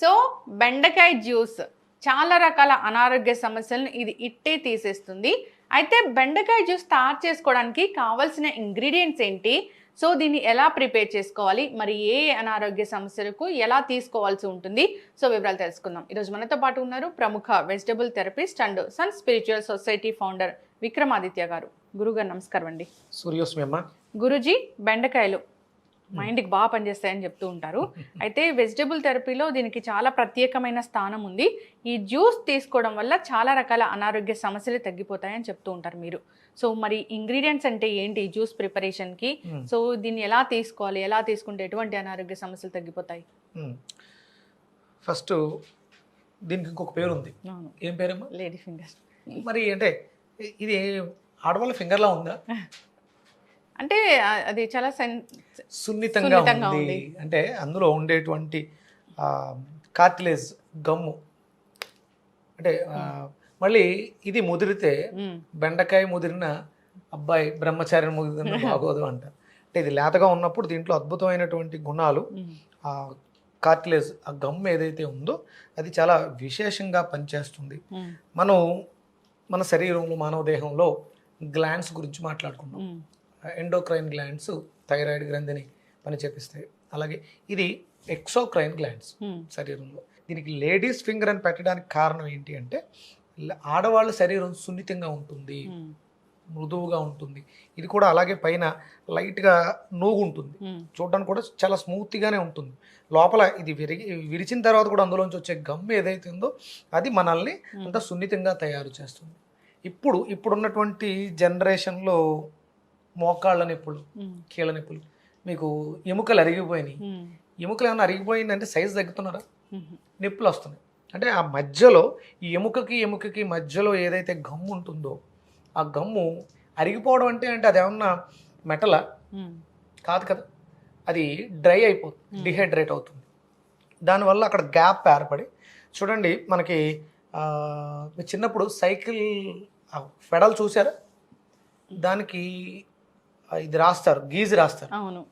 So బెండకాయ juice చాలా రకాల అనారోగ్య సమస్యలను ఇది ఇట్టే తీసేస్తుంది. అయితే బెండకాయ జ్యూస్ తయారు చేసుకోవడానికి కావాల్సిన ఇంగ్రీడియంట్స్ ఏంటి? సో దీన్ని ఎలా ప్రిపేర్ చేసుకోవాలి? మరి ఏ అనారోగ్య సమస్యలకు ఎలా తీసుకోవాల్సి ఉంటుంది? సో వివరాలు తెలుసుకుందాం. ఈరోజు మనతో పాటు ఉన్నారు ప్రముఖ vegetable therapist and sun spiritual society founder Vikramaditya garu. గురుగారు నమస్కారం అండి. సూర్యోస్మి అమ్మ. గురుజీ బెండకాయలు. మైండ్కి బాగా పనిచేస్తాయని చెప్తూ ఉంటారు. అయితే వెజిటబుల్ థెరపీలో దీనికి చాలా ప్రత్యేకమైన స్థానం ఉంది. ఈ జ్యూస్ తీసుకోవడం వల్ల చాలా రకాల అనారోగ్య సమస్యలు తగ్గిపోతాయని చెప్తూ ఉంటారు మీరు. సో మరి ఇంగ్రీడియంట్స్ అంటే ఏంటి జ్యూస్ ప్రిపరేషన్కి. సో దీన్ని ఎలా తీసుకోవాలి? ఎలా తీసుకుంటే ఎటువంటి అనారోగ్య సమస్యలు తగ్గిపోతాయి. ఫస్ట్ దీనికి ఇంకొక పేరు ఉంది. ఏం పేరమ్మా? లేడీ ఫింగర్ మరి అంటే ఇది ఆడవాళ్ళ ఫింగర్లా ఉందా? అంటే అది చాలా సెన్ సున్నితంగా ఉంది. అంటే అందులో ఉండేటువంటి కార్టిలేజ్ గమ్ము అంటే మళ్ళీ ఇది ముదిరితే. బెండకాయ ముదిరిన అబ్బాయి బ్రహ్మచారి ముదిరిన బాగోదు అంటారు అంటే ఇది లేతగా ఉన్నప్పుడు దీంట్లో అద్భుతమైనటువంటి గుణాలు. ఆ కార్టిలేజ్ ఆ గమ్ ఏదైతే ఉందో అది చాలా విశేషంగా పనిచేస్తుంది. మనం మన శరీరంలో మానవ దేహంలో గ్లాండ్స్ గురించి మాట్లాడుకున్నాం. ఎండోక్రైన్ గ్లాండ్స్ థైరాయిడ్ గ్రంథిని పని చేపిస్తాయి అలాగే ఇది ఎక్సోక్రైన్ గ్లాండ్స్ మ్మ్. శరీరంలో. దీనికి లేడీస్ ఫింగర్ అని పెట్టడానికి కారణం ఏంటి అంటే ఆడవాళ్ళ శరీరం సున్నితంగా ఉంటుంది మ్మ్. మృదువుగా ఉంటుంది. ఇది కూడా అలాగే పైన లైట్గా నూగు ఉంటుంది మ్మ్. చూడడానికి కూడా చాలా స్మూత్గానే ఉంటుంది. లోపల ఇది విరిగి విరిచిన తర్వాత కూడా అందులోంచి వచ్చే గమ్ ఏదైతే ఉందో అది మనల్ని అంత సున్నితంగా తయారు చేస్తుంది. ఇప్పుడు ఇప్పుడున్నటువంటి జనరేషన్లో మోకాళ్ళ నొప్పులు. కీళ్ళ నొప్పులు మీకు ఎముకలు అరిగిపోయినాయి. ఎముకలు ఏమైనా అరిగిపోయిందంటే సైజు తగ్గుతున్నారా. నొప్పులు వస్తున్నాయి. అంటే ఆ మధ్యలో ఈ ఎముకకి ఎముకకి మధ్యలో ఏదైతే గమ్ము ఉంటుందో ఆ గమ్ము అరిగిపోవడం అంటే అంటే అది ఏమన్నా మెటలా. కాదు కదా. అది డ్రై అయిపోతుంది డిహైడ్రేట్ అవుతుంది. దానివల్ల అక్కడ గ్యాప్ ఏర్పడి చూడండి మనకి చిన్నప్పుడు సైకిల్ ఫెడల్ చూసారా? దానికి ఇది రాస్తారు గీజ్ రాస్తారు. అవును.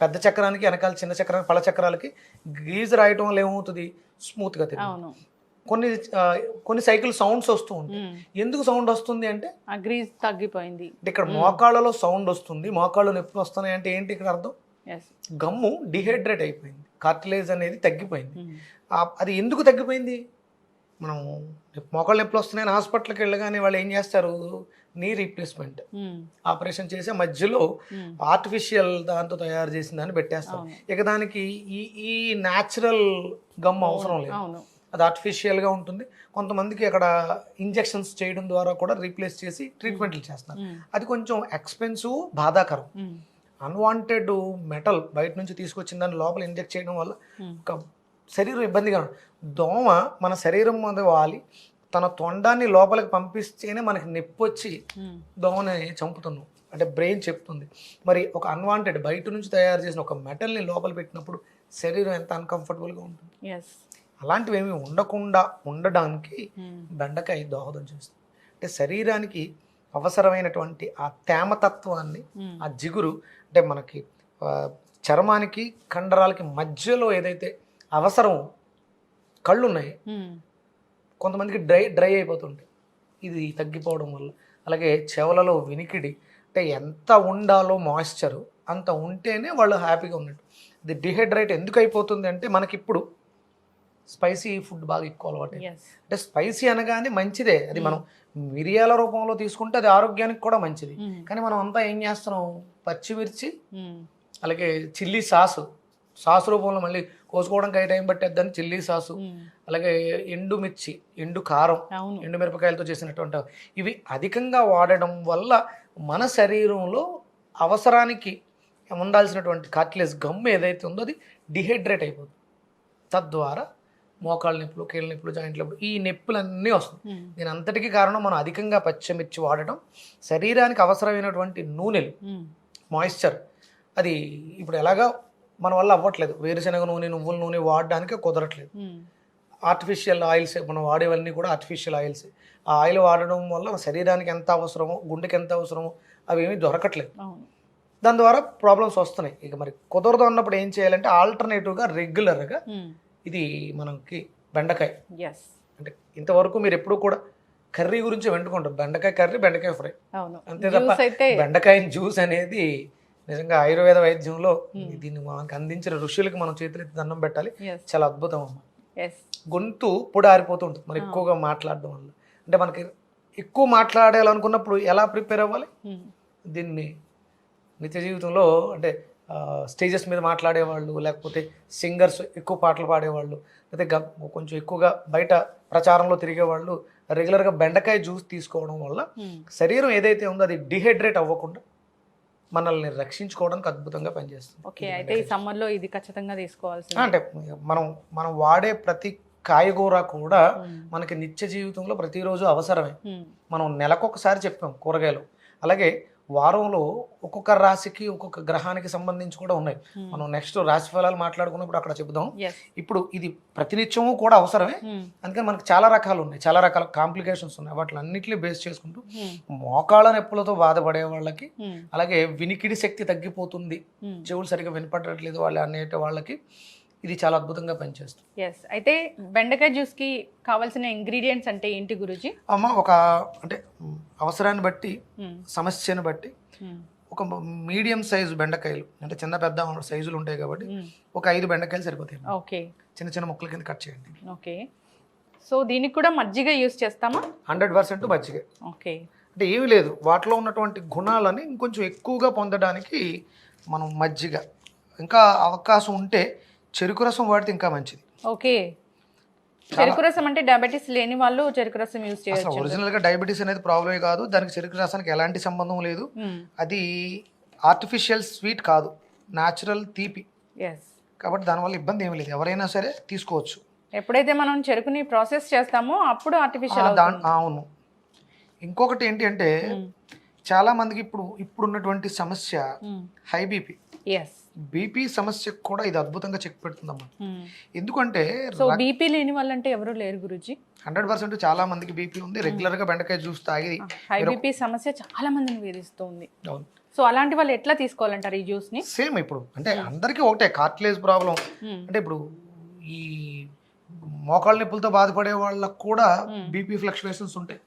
పెద్ద చక్రానికి వెనకాల చిన్న చక్రానికి పళ్ళ చక్రాలకి గీజ్ రాయటం వల్ల ఏమవుతుంది? స్మూత్గా తిరుగుతుంది. కొన్ని కొన్ని సైకిల్ సౌండ్స్ వస్తూ ఉంటాయి. ఎందుకు సౌండ్ వస్తుంది అంటే గ్రీజ్ తగ్గిపోయింది. ఇక్కడ మోకాళ్ళలో సౌండ్ వస్తుంది మోకాళ్ళు నొప్పులు వస్తున్నాయి అంటే ఏంటి ఇక్కడ అర్థం? గమ్ము డిహైడ్రేట్ అయిపోయింది. కార్టిలేజ్ అనేది తగ్గిపోయింది. అది ఎందుకు తగ్గిపోయింది? మనం మోకాళ్ళ నొప్పులు వస్తున్నాయని హాస్పిటల్కి వెళ్ళగానే వాళ్ళు ఏం చేస్తారు? నీ రీప్లేస్మెంట్ ఆపరేషన్ చేసే మధ్యలో ఆర్టిఫిషియల్ దాంతో తయారు చేసిన దాన్ని పెట్టేస్తారు అవును. ఇక దానికి ఈ ఈ న్యాచురల్ గమ్ అవసరం లేదు. అది ఆర్టిఫిషియల్గా ఉంటుంది. కొంతమందికి అక్కడ ఇంజెక్షన్స్ చేయడం ద్వారా కూడా రీప్లేస్ చేసి ట్రీట్మెంట్లు చేస్తున్నారు. అది కొంచెం ఎక్స్పెన్సివ్ బాధాకరం. అన్వాంటెడ్ మెటల్ బయట నుంచి తీసుకొచ్చిన దాన్ని లోపల ఇంజెక్ట్ చేయడం వల్ల శరీరం ఇబ్బందిగా దోమ మన శరీరం మీద వాలి తన తొండాన్ని లోపలికి పంపిస్తేనే మనకి నొప్పి వచ్చి. దోమని చంపుతున్నాం అంటే బ్రెయిన్ చెప్తుంది మరి ఒక అన్వాంటెడ్ బయట నుంచి తయారు చేసిన ఒక మెటల్ని లోపల పెట్టినప్పుడు శరీరం ఎంత అన్కంఫర్టబుల్గా ఉంటుంది అలాంటివి ఏమి ఉండకుండా ఉండడానికి. బెండకాయ దోహదం చేస్తుంది అంటే శరీరానికి అవసరమైనటువంటి ఆ తేమతత్వాన్ని. ఆ జిగురు అంటే మనకి చర్మానికి కండరాలకి మధ్యలో ఏదైతే అవసరం కళ్ళు ఉన్నాయి. కొంతమందికి డ్రై డ్రై అయిపోతుంటాయి. ఇది తగ్గిపోవడం వల్ల. అలాగే చెవులలో వినికిడి అంటే ఎంత ఉండాలో మాయిశ్చరు అంత ఉంటేనే వాళ్ళు హ్యాపీగా ఉన్నట్టు. ఇది డిహైడ్రేట్ ఎందుకు అయిపోతుంది అంటే మనకి ఇప్పుడు స్పైసీ ఫుడ్ బాగా ఎక్కువ అలవాటు అంటే స్పైసీ అనగానే మంచిదే. అది మనం మిరియాల రూపంలో తీసుకుంటే అది ఆరోగ్యానికి కూడా మంచిది. మ్మ్. కానీ మనం అంతా ఏం చేస్తున్నాం? పచ్చిమిర్చి మ్మ్. అలాగే చిల్లీ సాసు సాసు రూపంలో మళ్ళీ కోసుకోవడానికి ఏ టైం పట్టేద్దని చిల్లీ సాసు. అలాగే ఎండు మిర్చి ఎండు కారం ఎండు మిరపకాయలతో చేసినటువంటి ఇవి అధికంగా వాడడం వల్ల మన శరీరంలో అవసరానికి ఉండాల్సినటువంటి కార్టిలేజ్ గమ్ ఏదైతే ఉందో అది డిహైడ్రేట్ అయిపోతుంది తద్వారా మోకాళ్ళ నొప్పులు కీళ్ళ నొప్పులు జాయింట్ నొప్పులు ఈ నొప్పులన్నీ వస్తాయి మ్మ్. దీని అంతటికీ కారణం మనం అధికంగా పచ్చిమిర్చి వాడటం శరీరానికి అవసరమైనటువంటి నూనెలు. మాయిశ్చర్ అది ఇప్పుడు ఎలాగా మన వల్ల అవ్వట్లేదు. వేరుశనగ నూనె నువ్వుల నూనె వాడడానికి కుదరట్లేదు. ఆర్టిఫిషియల్ ఆయిల్స్ మనం వాడేవన్నీ కూడా ఆర్టిఫిషియల్ ఆయిల్స్ ఆ ఆయిల్ వాడడం వల్ల శరీరానికి ఎంత అవసరమో గుండెకి ఎంత అవసరమో అవి ఏమీ దొరకట్లేదు. దాని ద్వారా ప్రాబ్లమ్స్ వస్తున్నాయి. ఇక మరి కుదరదు అన్నప్పుడు ఏం చేయాలంటే ఆల్టర్నేటివ్గా రెగ్యులర్గా. ఇది మనకి బెండకాయ. అంటే ఇంతవరకు మీరు ఎప్పుడు కూడా కర్రీ గురించి వెంటుకుంటారు. బెండకాయ కర్రీ బెండకాయ ఫ్రై. అంతే తప్ప బెండకాయ జ్యూస్ అనేది నిజంగా ఆయుర్వేద వైద్యంలో Hmm. దీన్ని మనకు అందించిన ఋషులకి మనం చేతులెత్తి దండం పెట్టాలి. చాలా అద్భుతం అమ్మ. గొంతు పొడి ఆరిపోతూ ఉంటుంది. మరి ఎక్కువగా మాట్లాడడం వల్ల. అంటే మనకి ఎక్కువ మాట్లాడాలనుకున్నప్పుడు ఎలా ప్రిపేర్ అవ్వాలి? దీన్ని నిత్య జీవితంలో అంటే స్టేజెస్ మీద మాట్లాడేవాళ్ళు లేకపోతే సింగర్స్ ఎక్కువ పాటలు పాడేవాళ్ళు లేకపోతే గ- కొంచెం ఎక్కువగా బయట ప్రచారంలో తిరిగేవాళ్ళు రెగ్యులర్గా బెండకాయ జ్యూస్ తీసుకోవడం వల్ల శరీరం ఏదైతే ఉందో అది డిహైడ్రేట్ అవ్వకుండా మనల్ని రక్షించుకోవడానికి అద్భుతంగా పనిచేస్తుంది. ఓకే అయితే ఈ సమ్మర్లో ఇది ఖచ్చితంగా తీసుకోవాల్సింది. అంటే మనం మనం వాడే ప్రతి కాయగూర కూడా మనకి నిత్య జీవితంలో ప్రతిరోజు అవసరమే. మనం నెలకొకసారి చెప్పాం కూరగాయలు. అలాగే వారంలో ఒక్కొక్క రాశికి ఒక్కొక్క గ్రహానికి సంబంధించి కూడా ఉన్నాయి. మనం నెక్స్ట్ రాశి ఫలాలు మాట్లాడుకున్నప్పుడు అక్కడ చెబుదాం. ఇప్పుడు ఇది ప్రతినిత్యము కూడా అవసరమే. అందుకని మనకి చాలా రకాలు ఉన్నాయి. చాలా రకాల కాంప్లికేషన్స్ ఉన్నాయి. వాటి అన్నింటినీ బేస్ చేసుకుంటూ మోకాళ్ళ నొప్పులతో బాధపడే వాళ్ళకి అలాగే వినికిడి శక్తి తగ్గిపోతుంది. చెవులు సరిగా వినపడట్లేదు వాళ్ళు అనేట వాళ్ళకి ఇది చాలా అద్భుతంగా పనిచేస్తుంది. ఎస్ అయితే బెండకాయ జ్యూస్కి కావాల్సిన ఇంగ్రీడియంట్స్ అంటే ఏంటి గురుజీ? అమ్మ ఒక అంటే అవసరాన్ని బట్టి సమస్యను బట్టి ఒక మీడియం సైజు బెండకాయలు అంటే చిన్న పెద్ద సైజులు ఉంటాయి కాబట్టి ఒక ఐదు బెండకాయలు సరిపోతాయి ఓకే చిన్న చిన్న ముక్కల కింద కట్ చేయండి. ఓకే సో దీనికి కూడా మజ్జిగ యూస్ చేస్తామా? హండ్రెడ్ పర్సెంట్ మజ్జిగ. ఓకే అంటే ఏమీ లేదు. వాటిలో ఉన్నటువంటి గుణాలని ఇంకొంచెం ఎక్కువగా పొందడానికి మనం మజ్జిగ. ఇంకా అవకాశం ఉంటే చెరుకు రసం వాడితే ఇంకా మంచిది. ఓకే. చెరుకు రసం అంటే డయాబెటీస్ లేని వాళ్ళు చెరుకు రసం యూస్ అసలు చేయొచ్చు ఒరిజినల్గా డయాబెటీస్ అనేది ప్రాబ్లమే కాదు దానికి చెరుకు రసానికి ఎలాంటి సంబంధం లేదు. అది ఆర్టిఫిషియల్ స్వీట్ కాదు న్యాచురల్ తీపి. కాబట్టి దానివల్ల ఇబ్బంది ఏమీ లేదు. ఎవరైనా సరే తీసుకోవచ్చు. ఎప్పుడైతే మనం చెరుకుని ప్రాసెస్ చేస్తామో అప్పుడు ఆర్టిఫిషియల్ అవును. ఇంకొకటి ఏంటి అంటే చాలా మందికి ఇప్పుడు ఇప్పుడు ఉన్నటువంటి సమస్య హై బీపీ. ఎస్ బీపీ సమస్యకు కూడా ఇది అద్భుతంగా చెక్ పెడుతుందమ్మా. ఎందుకంటే సో బీపీ లేని వాళ్ళంటే ఎవరు లేరు గురుజీ. హండ్రెడ్ పర్సెంట్ చాలా మందికి బీపీ ఉంది. రెగ్యులర్గా బెండకాయ జ్యూస్ తాగి హై బీపీ సమస్య చాలా మందిని వేధిస్తుంది. అవును. సో అలాంటి వాళ్ళు ఎట్లా తీసుకోవాలంటారు ఈ జ్యూస్ని సేమ్ ఇప్పుడు. అంటే అందరికీ ఒకటే కార్టిలేజ్ ప్రాబ్లం అంటే ఇప్పుడు ఈ మోకాళ్ళ నొప్పులతో బాధపడే వాళ్ళకు కూడా బీపీ ఫ్లక్చువేషన్స్ ఉంటాయి.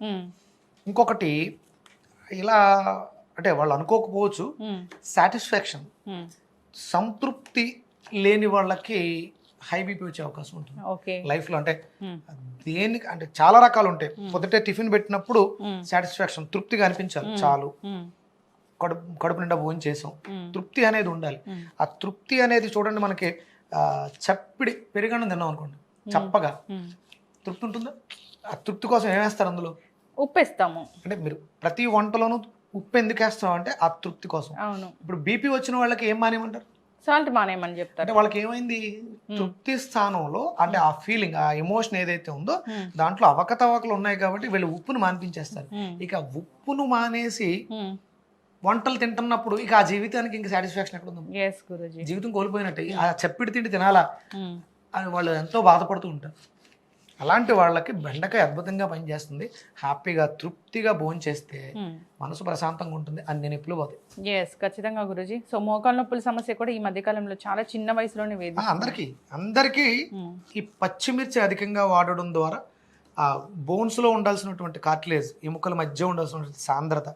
ఇంకొకటి ఇలా అంటే వాళ్ళు అనుకోకపోవచ్చు. సాటిస్ఫాక్షన్. సంతృప్తి లేని వాళ్ళకి హై బీపీ వచ్చే అవకాశం ఉంటుంది. ఓకే. లైఫ్లో అంటే దేనికి అంటే చాలా రకాలు ఉంటాయి. పొద్దుటే టిఫిన్ పెట్టినప్పుడు సాటిస్ఫాక్షన్ తృప్తిగా అనిపించాలి చాలు. కడుపు కడుపు నిండా భోజనం చేసాం. తృప్తి అనేది ఉండాలి. ఆ తృప్తి అనేది చూడండి మనకి చప్పిడి పెరుగన్నం తిన్నాం అనుకోండి. చప్పగా. తృప్తి ఉంటుందా? ఆ తృప్తి కోసం ఏం వేస్తారు అందులో? ఉప్పేస్తాము. అంటే మీరు ప్రతి వంటలోనూ ఉప్పు ఎందుకు వేస్తాం అంటే ఆ తృప్తి కోసం. అవును. ఇప్పుడు బీపీ వచ్చిన వాళ్ళకి ఏం మానేయమంటారు? సాల్ట్ మానేయమని చెప్తారు అంటే వాళ్ళకి ఏమైంది తృప్తి స్థానంలో అంటే ఆ ఫీలింగ్ ఆ ఎమోషన్ ఏదైతే ఉందో దాంట్లో అవకతవకలు ఉన్నాయి కాబట్టి వీళ్ళు ఉప్పును మాన్పించేస్తారు. ఇక ఉప్పును మానేసి వంటలు తింటున్నప్పుడు ఇక ఆ జీవితానికి ఇంకా సాటిస్ఫాక్షన్ ఎక్కడ ఉంది జీవితం కోల్పోయినట్టే. ఆ చప్పిడి తిండి తినాలా? అని వాళ్ళు ఎంతో బాధపడుతూ ఉంటారు. అలాంటి వాళ్ళకి బెండకాయ అద్భుతంగా పనిచేస్తుంది. హ్యాపీగా తృప్తిగా భోజనం చేస్తే మనసు ప్రశాంతంగా ఉంటుంది. అన్ని నొప్పులు పోతాయి. ఎస్ ఖచ్చితంగా గురుజీ. సో మోకాళ్ళ నొప్పుల సమస్య కూడా ఈ మధ్య కాలంలో చాలా చిన్న వయసులోనే వేది అందరికీ అందరికీ ఈ పచ్చిమిర్చి అధికంగా వాడడం ద్వారా ఆ బోన్స్లో ఉండాల్సినటువంటి కార్టిలేజ్ ఎముకల మధ్య ఉండాల్సినటువంటి సాంద్రత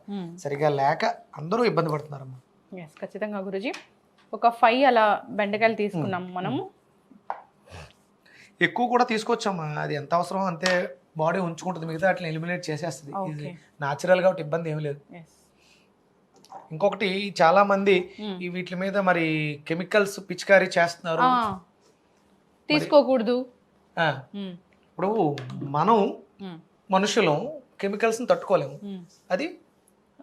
సరిగా లేక అందరూ ఇబ్బంది పడుతున్నారమ్మా. ఎస్ ఖచ్చితంగా గురుజీ. ఒక ఫైవ్ అలా బెండకాయలు తీసుకున్నాం మనము. ఎక్కువ కూడా తీసుకొచ్చమ్మా అది ఎంత అవసరం అంతే బాడీ ఉంచుకుంటుంది. మిగతా వాటిని ఎలిమినేట్ చేసేస్తుంది. Okay. న్యాచురల్ కాబట్టి ఇబ్బంది ఏమీ లేదు. ఇంకొకటి చాలా మంది ఈ వీటి మీద మరి కెమికల్స్ పిచికారీ చేస్తున్నారు. తీసుకోకూడదు. మ్మ్. ఇప్పుడు మనం మ్మ్. మనుషులం కెమికల్స్ని తట్టుకోలేము. అది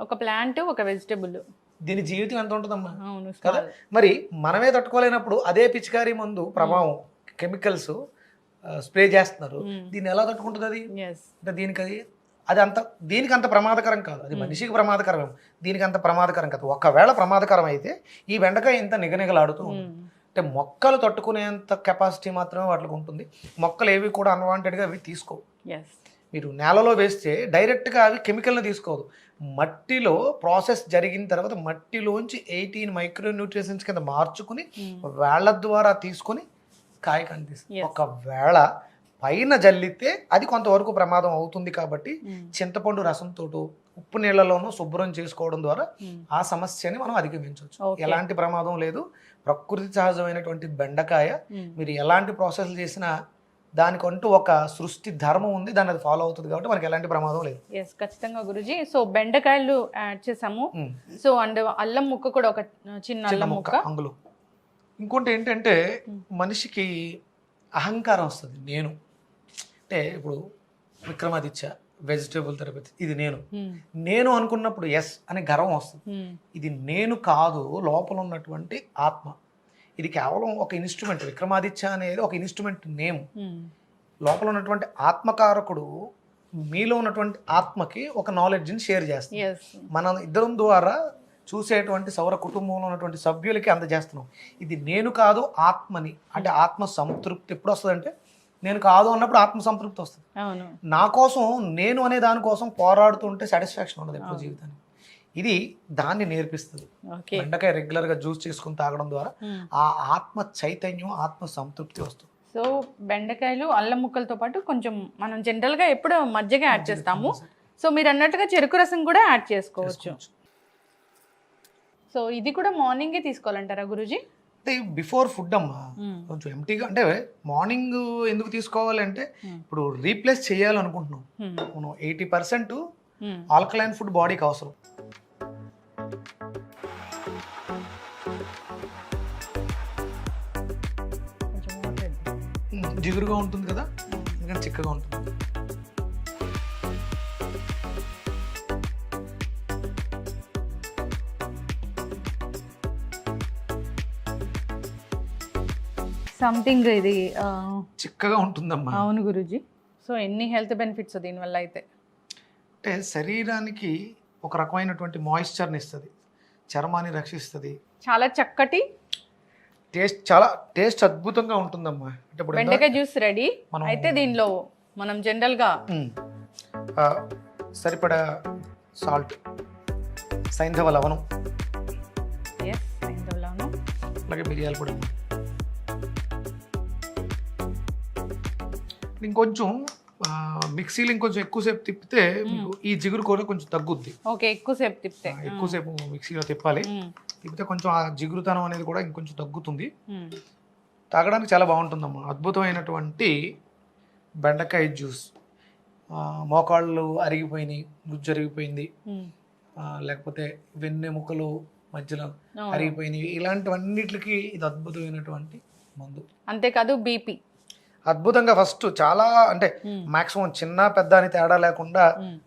ఒక ప్లాంట్ ఒక వెజిటబుల్ దీని జీవితం ఎంత ఉంటుందమ్మా? కదా? మరి మనమే తట్టుకోలేనప్పుడు అదే పిచికారీ మందు ప్రభావం కెమికల్స్ స్ప్రే చేస్తున్నారు. దీన్ని ఎలా తట్టుకుంటుంది అది? అంటే దీనికి అది అది అంత దీనికి అంత ప్రమాదకరం కాదు. అది మనిషికి ప్రమాదకరం దీనికి అంత ప్రమాదకరం కాదు. ఒకవేళ ప్రమాదకరం అయితే ఈ బెండకాయ ఇంత నిగనిగలాడుతూ అంటే మొక్కలు తట్టుకునేంత కెపాసిటీ మాత్రమే వాటికి ఉంటుంది. మొక్కలు ఏవి కూడా అన్వాంటెడ్గా అవి తీసుకోవు. మీరు నేలలో వేస్తే డైరెక్ట్గా అవి కెమికల్ని తీసుకోదు. మట్టిలో ప్రాసెస్ జరిగిన తర్వాత మట్టిలోంచి ఎయిటీన్ మైక్రో న్యూట్రిషన్స్ కింద మార్చుకుని వేళ్ళ ద్వారా తీసుకొని కాయ కనిపిస్తుంది. ఒకవేళ పైన జల్లితే అది కొంతవరకు ప్రమాదం అవుతుంది కాబట్టి చింతపండు రసంతో ఉప్పు నీళ్ళలోనూ శుభ్రం చేసుకోవడం ద్వారా ఆ సమస్యని మనం అధిగమించవచ్చు. ఎలాంటి ప్రమాదం లేదు. ప్రకృతి సహజమైనటువంటి బెండకాయ. మీరు ఎలాంటి ప్రాసెస్ చేసినా దానికంటూ ఒక సృష్టి ధర్మం ఉంది. దాన్ని అది ఫాలో అవుతుంది కాబట్టి మనకి ఎలాంటి ప్రమాదం లేదు. ఎస్ ఖచ్చితంగా గురుజీ. సో బెండకాయలు యాడ్ చేసాము. సో అండ్ అల్లం ముక్క కూడా ఒక చిన్న అల్లం ముక్క ముక్క. అంగులు ఇంకోటి ఏంటంటే. మనిషికి అహంకారం వస్తుంది. నేను. అంటే ఇప్పుడు విక్రమాదిత్య వెజిటేబుల్ థెరపీ ఇది నేను. నేను అనుకున్నప్పుడు ఎస్ అనే గర్వం వస్తుంది. ఇది నేను కాదు లోపల ఉన్నటువంటి ఆత్మ. ఇది కేవలం ఒక ఇన్స్ట్రుమెంట్ విక్రమాదిత్య అనేది ఒక ఇన్స్ట్రుమెంట్ నేమ్ లోపల ఉన్నటువంటి ఆత్మకారకుడు మీలో ఉన్నటువంటి ఆత్మకి ఒక నాలెడ్జ్ని షేర్ చేస్తుంది. Yes. మన ఇద్దరం ద్వారా చూసేటువంటి సౌర కుటుంబంలో ఉన్నటువంటి సభ్యులకి అందజేస్తున్నాం. ఇది నేను కాదు ఆత్మని. అంటే ఆత్మ సంతృప్తి ఎప్పుడు వస్తుందంటే నేను కాదు అన్నప్పుడు ఆత్మ సంతృప్తి వస్తుంది. నా కోసం నేను అనే దానికోసం పోరాడుతుంటే సాటిస్ఫాక్షన్ ఉండదు ఎప్పుడు. జీవితానికి. ఇది దాన్ని నేర్పిస్తుంది. బెండకాయ రెగ్యులర్గా జ్యూస్ చేసుకుని తాగడం ద్వారా. ఆ ఆత్మ చైతన్యం ఆత్మ సంతృప్తి వస్తుంది. సో బెండకాయలు అల్లం ముక్కలతో పాటు కొంచెం మనం జనరల్గా ఎప్పుడు మజ్జిగ యాడ్ చేస్తాము. సో మీరు అన్నట్టుగా చెరుకు రసం కూడా యాడ్ చేసుకోవచ్చు. సో ఇది కూడా మార్నింగే తీసుకోవాలంటారా గురుజీ? అంటే బిఫోర్ ఫుడ్ అమ్మా కొంచెం ఎంటీగా అంటే మార్నింగ్ ఎందుకు తీసుకోవాలంటే. ఇప్పుడు రీప్లేస్ చేయాలనుకుంటున్నాం. మనం ఎయిటీ పర్సెంట్ ఆల్కలైన్ ఫుడ్ బాడీకి అవసరం. జిగురుగా ఉంటుంది కదా ఇంకా చిక్కగా ఉంటుంది. సంథింగ్ ఇది చిక్కగా ఉంటుందమ్మా. అవును గురుజీ. సో ఎన్ని హెల్త్ బెనిఫిట్స్ దీనివల్ల అయితే? అంటే శరీరానికి ఒక రకమైనటువంటి మాయిశ్చర్ని ఇస్తుంది చర్మాన్ని రక్షిస్తుంది. చాలా చక్కటి? టేస్ట్ చాలా టేస్ట్ అద్భుతంగా ఉంటుందమ్మా. అంటే ఇప్పుడు బెండకాయ జ్యూస్ రెడీ. అయితే దీనిలో మనం జనరల్గా సరిపడా సాల్ట్ సైంధవ లవణం. అలాగే మిరియాల పొడి ఇంకొంచెం మిక్సీలో ఇంకొంచెం ఎక్కువసేపు తిప్పితే మీకు ఈ జిగురు కూడా కొంచెం తగ్గుద్ది. ఓకే ఎక్కువసేపు తిప్తే ఆ, ఎక్కువసేపు మిక్సీలో తిప్పాలి. తిప్పితే కొంచెం ఆ జిగురుతనం అనేది కూడా ఇంకొంచెం తగ్గుతుంది. తాగడానికి చాలా బాగుంటుందమ్మా. అద్భుతమైనటువంటి బెండకాయ జ్యూస్. మోకాళ్ళు అరిగిపోయినాయి గుజ్జు అరిగిపోయింది. లేకపోతే వెన్నెముకలు మధ్యలో అవును. అరిగిపోయినవి. ఇలాంటివన్నిటికి ఇది అద్భుతమైనటువంటి మందు. అంతేకాదు బీపీ. అద్భుతంగా ఫస్ట్ చాలా అంటే. మాక్సిమం చిన్న పెద్ద అని తేడా లేకుండా.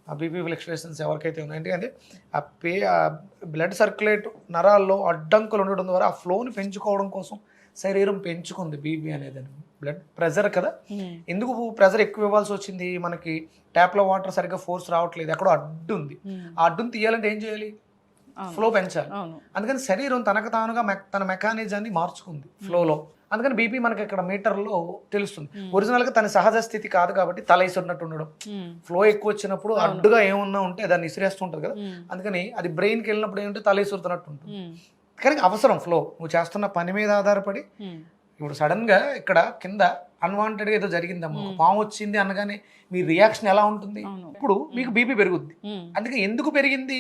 ఆ బీపీ ఫ్లక్చువేషన్స్ ఎవరికైతే ఉన్నాయి ఎందుకంటే ఆ పే బ్లడ్ సర్క్యులేట్ నరాల్లో అడ్డంకులు ఉండడం ద్వారా ఆ ఫ్లోని పెంచుకోవడం కోసం శరీరం పెంచుకుంది బీపీ అనేది బ్లడ్ ప్రెజర్ కదా. ఎందుకు ప్రెజర్ ఎక్కువ ఇవ్వాల్సి వచ్చింది మనకి ట్యాప్లో వాటర్ సరిగ్గా ఫోర్స్ రావట్లేదు ఎక్కడో అడ్డు ఉంది. ఆ అడ్డుని తీయాలంటే ఏం చేయాలి. ఫ్లో పెంచాలి అందుకని శరీరం తనకు తానుగా తన మెకానిజాన్ని మార్చుకుంది ఫ్లోలో అందుకని బీపీ మనకి ఇక్కడ మీటర్లో తెలుస్తుంది. ఒరిజినల్గా తన సహజ స్థితి కాదు కాబట్టి తల ఇసున్నట్టు ఉండడం. ఫ్లో ఎక్కువ వచ్చినప్పుడు. అడ్డుగా ఏమున్నా ఉంటే దాన్ని ఇసిరేస్తుంటుంది కదా. అందుకని అది బ్రెయిన్కి వెళ్ళినప్పుడు ఏంటంటే తల ఇసురుతున్నట్టు ఉంటుంది. కానీ అవసరం ఫ్లో నువ్వు చేస్తున్న పని మీద ఆధారపడి. ఇప్పుడు సడన్గా ఇక్కడ కింద అన్వాంటెడ్గా ఏదో జరిగిందమ్మా. పాము వచ్చింది అనగానే మీ రియాక్షన్ ఎలా ఉంటుంది. ఇప్పుడు మీకు బీపీ పెరుగుద్ది. అందుకే ఎందుకు పెరిగింది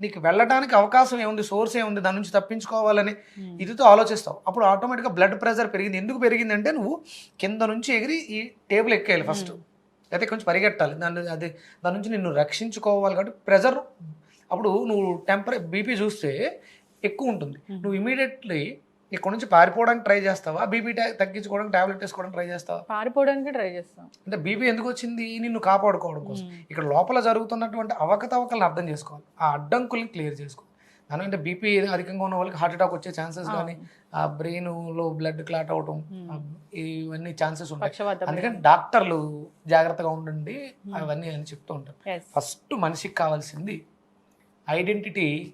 నీకు వెళ్ళడానికి అవకాశం ఏముంది సోర్స్ ఏముంది దాని నుంచి తప్పించుకోవాలని మ్మ్. ఇదితో ఆలోచిస్తావు అప్పుడు ఆటోమేటిక్గా బ్లడ్ ప్రెషర్ పెరిగింది ఎందుకు పెరిగింది అంటే నువ్వు కింద నుంచి ఎగిరి ఈ టేబుల్ ఎక్కేయాలి ఫస్ట్ మ్మ్. అయితే కొంచెం పరిగెట్టాలి దాన్ని అది దాని నుంచి నిన్ను రక్షించుకోవాలి కాబట్టి ప్రెషర్ అప్పుడు నువ్వు టెంపరే బీపీ చూస్తే ఎక్కువ ఉంటుంది మ్మ్. నువ్వు ఇమీడియట్లీ ఇక్కడ నుంచి పారిపోవడానికి ట్రై చేస్తావా? బీపీ తగ్గించుకోవడానికి టాబ్లెట్ వేసుకోవడానికి ట్రై చేస్తావా? పారిపోవడానికి ట్రై చేస్తాం. అంటే బీపీ ఎందుకు వచ్చింది? నిన్ను కాపాడుకోవడం కోసం. ఇక్కడ లోపల జరుగుతున్నటువంటి అవకతవకలను అర్థం చేసుకోవాలి. ఆ అడ్డంకుల్ని క్లియర్ చేసుకోవాలి. దాని అంటే బీపీ అధికంగా ఉన్న వాళ్ళకి హార్ట్ అటాక్ వచ్చే ఛాన్సెస్ కానీ. ఆ బ్రెయిన్లో బ్లడ్ క్లాట్ అవటం ఇవన్నీ ఛాన్సెస్ ఉంటాయి. అందుకని డాక్టర్లు జాగ్రత్తగా ఉండండి అవన్నీ అని చెప్తూ ఉంటారు. ఫస్ట్ మనిషికి కావాల్సింది ఐడెంటిటీ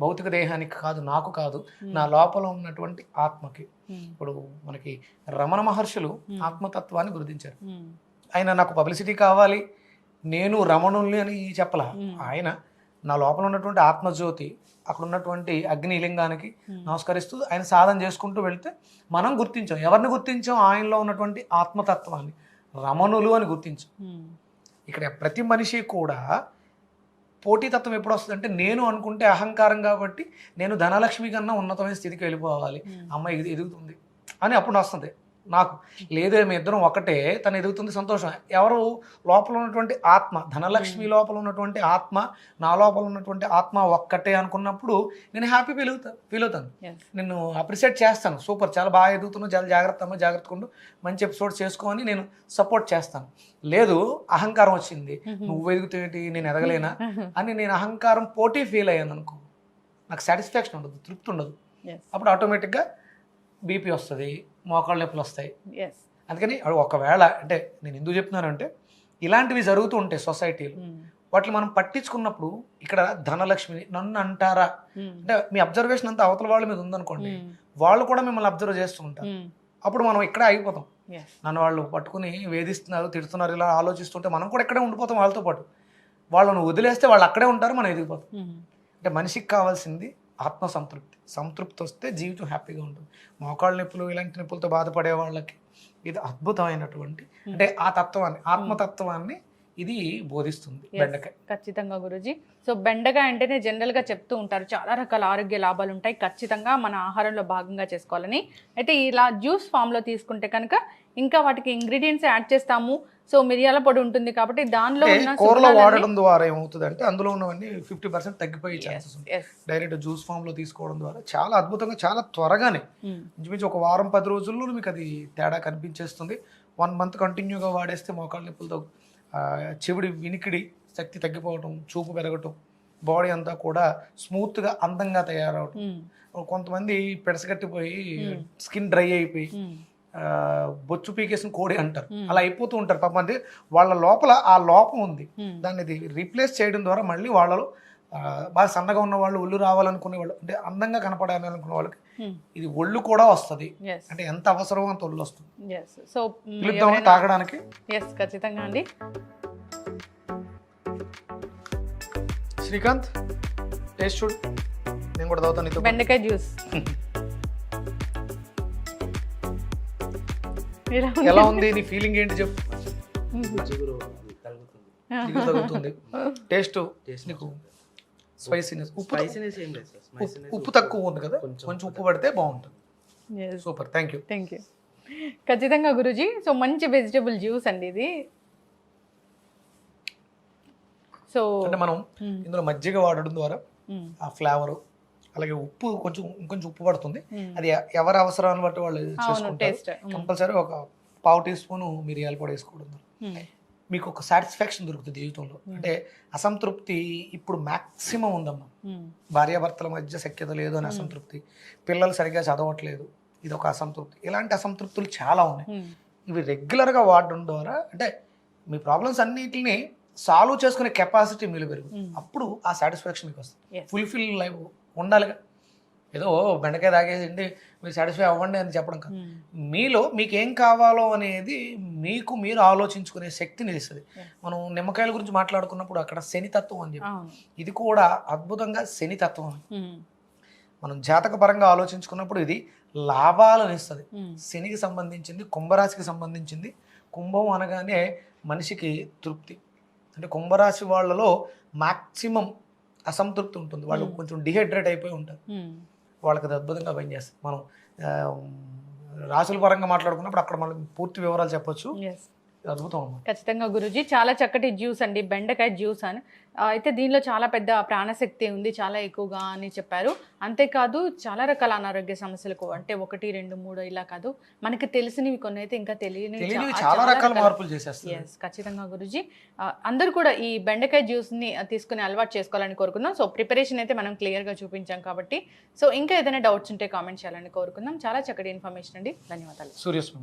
భౌతిక దేహానికి కాదు నాకు కాదు నా లోపల ఉన్నటువంటి ఆత్మకి. ఇప్పుడు మనకి రమణ మహర్షులు. ఆత్మతత్వాన్ని గుర్తించారు. ఆయన నాకు పబ్లిసిటీ కావాలి నేను రమణుల్ని అని చెప్పలా. ఆయన నా లోపల ఉన్నటువంటి ఆత్మజ్యోతి అక్కడ ఉన్నటువంటి అగ్నిలింగానికి నమస్కరిస్తూ ఆయన సాధన చేసుకుంటూ వెళ్తే మనం గుర్తించాం ఎవరిని గుర్తించాం ఆయనలో ఉన్నటువంటి ఆత్మతత్వాన్ని రమణులు అని గుర్తించాం. ఇక్కడ ప్రతి మనిషి కూడా పోటీతత్వం ఎప్పుడు వస్తుంది అంటే నేను అనుకుంటే అహంకారం కాబట్టి నేను ధనలక్ష్మి కన్నా ఉన్నతమైన స్థితికి వెళ్ళిపోవాలి. అమ్మాయి ఎదు- ఎదుగుతుంది. అని అప్పుడు వస్తుంది నాకు లేదే మీ ఇద్దరం ఒకటే. తను ఎదుగుతుంది సంతోషం. ఎవరు లోపల ఉన్నటువంటి ఆత్మ ధనలక్ష్మి లోపల ఉన్నటువంటి ఆత్మ నా లోపల ఉన్నటువంటి ఆత్మ ఒక్కటే అనుకున్నప్పుడు నేను హ్యాపీ ఫీల్ అవుతా ఫీల్ అవుతాను. నిన్ను అప్రిషియేట్ చేస్తాను. సూపర్ చాలా బాగా ఎదుగుతున్నావు. చాలా జాగ్రత్త అమ్మ మంచి ఎపిసోడ్ చేసుకోని నేను సపోర్ట్ చేస్తాను. లేదు అహంకారం వచ్చింది. నువ్వు ఎదుగుతేంటి నేను ఎదగలేనా? అని నేను అహంకారం పోటీ ఫీల్ అయ్యాను అనుకో. నాకు సాటిస్ఫాక్షన్ ఉండదు తృప్తి ఉండదు. అప్పుడు ఆటోమేటిక్గా బీపీ వస్తుంది. మోకాళ్ళ నొప్పులు వస్తాయి Yes. అందుకని ఒకవేళ అంటే నేను ఎందుకు చెప్తున్నానంటే ఇలాంటివి జరుగుతూ ఉంటాయి సొసైటీలో ఉమ్. వాటిని మనం పట్టించుకున్నప్పుడు ఇక్కడ ధనలక్ష్మిని నన్ను అంటారా ఉమ్. అంటే మీ అబ్జర్వేషన్ అంతా అవతల వాళ్ళ మీద ఉందనుకోండి ఉమ్. వాళ్ళు కూడా మిమ్మల్ని అబ్జర్వ్ చేస్తూ ఉంటారు. అప్పుడు మనం ఇక్కడే ఆగిపోతాం Yes. నన్ను వాళ్ళు పట్టుకుని వేధిస్తున్నారు తిడుతున్నారు ఇలా ఆలోచిస్తుంటే మనం కూడా ఇక్కడే ఉండిపోతాం వాళ్ళతో పాటు వాళ్ళను వదిలేస్తే వాళ్ళు అక్కడే ఉంటారు మనం ఎదిగిపోతాం. అంటే మనిషికి కావాల్సింది ఆత్మ సంతృప్తి సంతృప్తి వస్తే జీవితం హ్యాపీగా ఉంటుంది. మోకాళ్ళ నొప్పులు ఇలాంటి నొప్పులతో బాధపడే వాళ్ళకి ఇది అద్భుతమైనటువంటి అంటే ఆ తత్వాన్ని ఆత్మతత్వాన్ని ఇది బోధిస్తుంది. బెండకాయ. ఖచ్చితంగా గురుజీ. సో బెండకాయ అంటేనే జనరల్గా చెప్తూ ఉంటారు చాలా రకాల ఆరోగ్య లాభాలు ఉంటాయి ఖచ్చితంగా మన ఆహారంలో భాగంగా చేసుకోవాలని. అయితే ఇలా జ్యూస్ ఫామ్లో తీసుకుంటే కనుక ఇంకా వాటికి ఇంగ్రీడియంట్స్ యాడ్ చేస్తాము. సో మిరియాల పొడి ఉంటుంది కాబట్టి దానిలో ఉన్న కూరలో వాడడం ద్వారా ఏమవుతుంది అంటే అందులో ఉన్నవన్నీ ఫిఫ్టీ పర్సెంట్ తగ్గిపోయే ఛాన్సెస్ ఉంటాయి. డైరెక్ట్ జ్యూస్ ఫామ్లో తీసుకోవడం ద్వారా చాలా అద్భుతంగా చాలా త్వరగానే. ఉమ్. ఇంచుమించు ఒక వారం పది రోజుల్లో మీకు అది తేడా కనిపించేస్తుంది. వన్ మంత్ కంటిన్యూగా వాడేస్తే మోకాళ్ళ నొప్పులతో చెవిడి వినికిడి శక్తి తగ్గిపోవటం చూపు పెరగటం బాడీ అంతా కూడా స్మూత్గా అందంగా తయారవటం. ఉమ్. కొంతమంది పెడసగట్టిపోయి స్కిన్ డ్రై అయిపోయి బొచ్చు పీకేసిన కోడి అంటారు. అలా అయిపోతూ ఉంటారు పాపం అంటే వాళ్ళ లోపల ఆ లోపం ఉంది. దాన్ని రీప్లేస్ చేయడం ద్వారా మళ్ళీ వాళ్ళలో బాగా సన్నగా ఉన్న వాళ్ళు ఒళ్ళు రావాలనుకునే వాళ్ళు అంటే అందంగా కనపడాలి అనుకునే వాళ్ళకి. ఇది ఒళ్ళు కూడా వస్తుంది. అంటే ఎంత అవసరమో అంత ఒళ్ళు వస్తుంది Yes. సో తాగడానికి Yes, ఖచ్చితంగా అండి శ్రీకాంత్ టేస్ట్ చూడు నేను కూడా తాగుతాను. బెండకాయ జ్యూస్ ఎలా ఉంది? నీ ఫీలింగ్ ఏంటి చెప్పు. తగ్గుతుంది టేస్ట్? నీకు స్పైసీనెస్ ఉప్పు తక్కువ- స్పైసీనెస్ ఏం లేదు సార్. ఉప్పు- తక్కువ ఉంది కదా? కొంచెం ఉప్పు పడితే బాగుంటుంది. Yes. Super thank you thank you ఖచ్చితంగా గురుజీ సో మంచి వెజిటబుల్ జ్యూస్ అండి ఇది. సో అంటే మనం. ఇందులో మజ్జిగ వాడడం ద్వారా. ఆ ఫ్లేవర్ అలాగే ఉప్పు కొంచెం ఇంకొంచెం ఉప్పు పడుతుంది. అది ఎవరి అవసరాన్ని బట్టి వాళ్ళు చేసుకుంటారు. కంపల్సరీ ఒక పావు టీ స్పూన్ మిరియాల పొడి వేసుకోవడం మీకు ఒక సాటిస్ఫాక్షన్ దొరుకుతుంది జీవితంలో. అంటే అసంతృప్తి ఇప్పుడు మాక్సిమం ఉందమ్మా. భార్యాభర్తల మధ్య సఖ్యత లేదు అని అసంతృప్తి. పిల్లలు సరిగ్గా చదవట్లేదు. ఇది ఒక అసంతృప్తి. ఇలాంటి అసంతృప్తులు చాలా ఉన్నాయి. ఇవి రెగ్యులర్గా వాడడం ద్వారా అంటే మీ ప్రాబ్లమ్స్ అన్నిటిని సాల్వ్ చేసుకునే కెపాసిటీ మీలో పెరుగుతుంది. అప్పుడు ఆ సాటిస్ఫాక్షన్ మీకు వస్తుంది. ఫుల్ఫిల్ లైఫ్ ఉండాలిగా. ఏదో బెండకాయ తాగేసిండి మీరు సాటిస్ఫై అవ్వండి అని చెప్పడం కాదు. మీలో మీకు ఏం కావాలో అనేది మీకు మీరు ఆలోచించుకునే శక్తిని ఇస్తుంది. మనం నిమ్మకాయల గురించి మాట్లాడుకున్నప్పుడు అక్కడ శనితత్వం అని చెప్పి ఇది కూడా అద్భుతంగా శనితత్వం. మనం జాతక పరంగా ఆలోచించుకున్నప్పుడు ఇది లాభాలను ఇస్తుంది. శనికి సంబంధించింది కుంభరాశికి సంబంధించింది కుంభం అనగానే మనిషికి తృప్తి. అంటే కుంభరాశి వాళ్ళలో మాక్సిమం అసంతృప్తి ఉంటుంది. వాళ్ళు. కొంచెం డిహైడ్రేట్ అయిపోయి ఉంటారు. వాళ్ళకి అది అద్భుతంగా పనిచేస్తుంది. మనం రాసుల పరంగా మాట్లాడుకున్నప్పుడు అక్కడ మనం పూర్తి వివరాలు చెప్పొచ్చు. అద్భుతం ఖచ్చితంగా గురుజీ. చాలా చక్కటి జ్యూస్ అండి. బెండకాయ జ్యూస్ అని. అయితే దీనిలో చాలా పెద్ద ప్రాణశక్తి ఉంది. చాలా ఎక్కువగా అని చెప్పారు. అంతేకాదు చాలా రకాల అనారోగ్య సమస్యలకు అంటే ఒకటి రెండు మూడు ఇలా కాదు. మనకి తెలిసినవి కొన్ని అయితే ఇంకా తెలియని చాలా రకాల మార్పులు ఖచ్చితంగా గురుజీ. అందరూ కూడా ఈ బెండకాయ జ్యూస్ని తీసుకుని అలవాటు చేసుకోవాలని కోరుకుందాం. సో ప్రిపరేషన్ అయితే మనం క్లియర్గా చూపించాం కాబట్టి. సో ఇంకా ఏదైనా డౌట్స్ ఉంటే కామెంట్ చేయాలని కోరుకుందాం. చాలా చక్కటి ఇన్ఫర్మేషన్ అండి. ధన్యవాదాలు. సూర్యస్మి